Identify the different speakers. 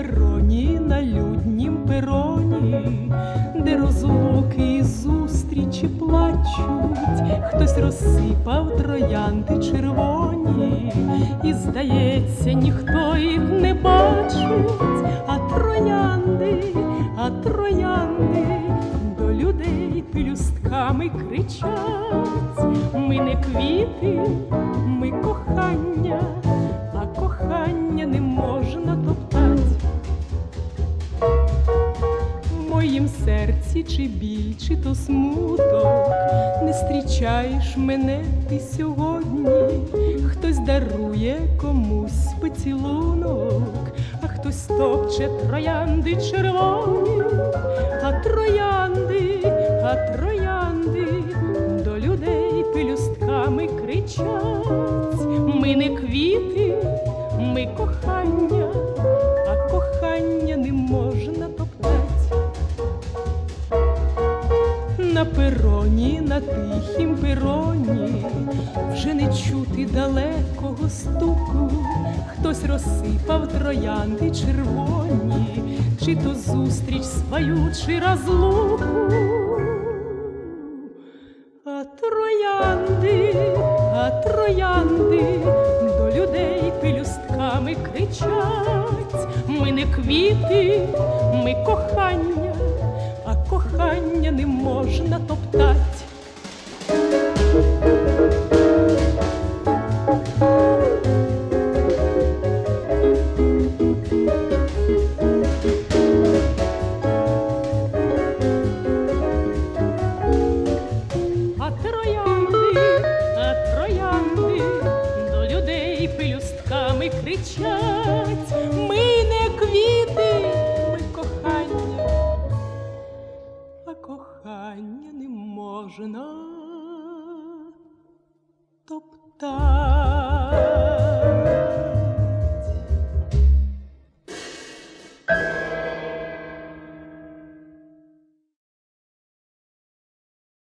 Speaker 1: пероні, на люднім пероні, де розлуки і зустрічі плачуть, хтось розсипав троянди червоні, і, здається, ніхто їх не бачить, а троянди, а троянди до людей пелюстками кричать. Ми не квіти, ми кохання. Моїм серці чи біль, чи то смуток, не зустрічаєш мене ти сьогодні. Хтось дарує комусь поцілунок, а хтось топче троянди червоні, а троянди, а троянди до людей пелюстками кричать. Ми не квіти, ми кохання, а кохання не можна топтать. На пероні, на тихім пероні, вже не чути далекого стуку, хтось розсипав троянди червоні, чи то зустріч свою, чи розлуку. А троянди, а троянди до людей пелюстками кричать. Ми не квіти, ми кохання, кохання не можна топтать. А троянди, а троянди до людей пелюстками кричать. Ми не квіти, кохання не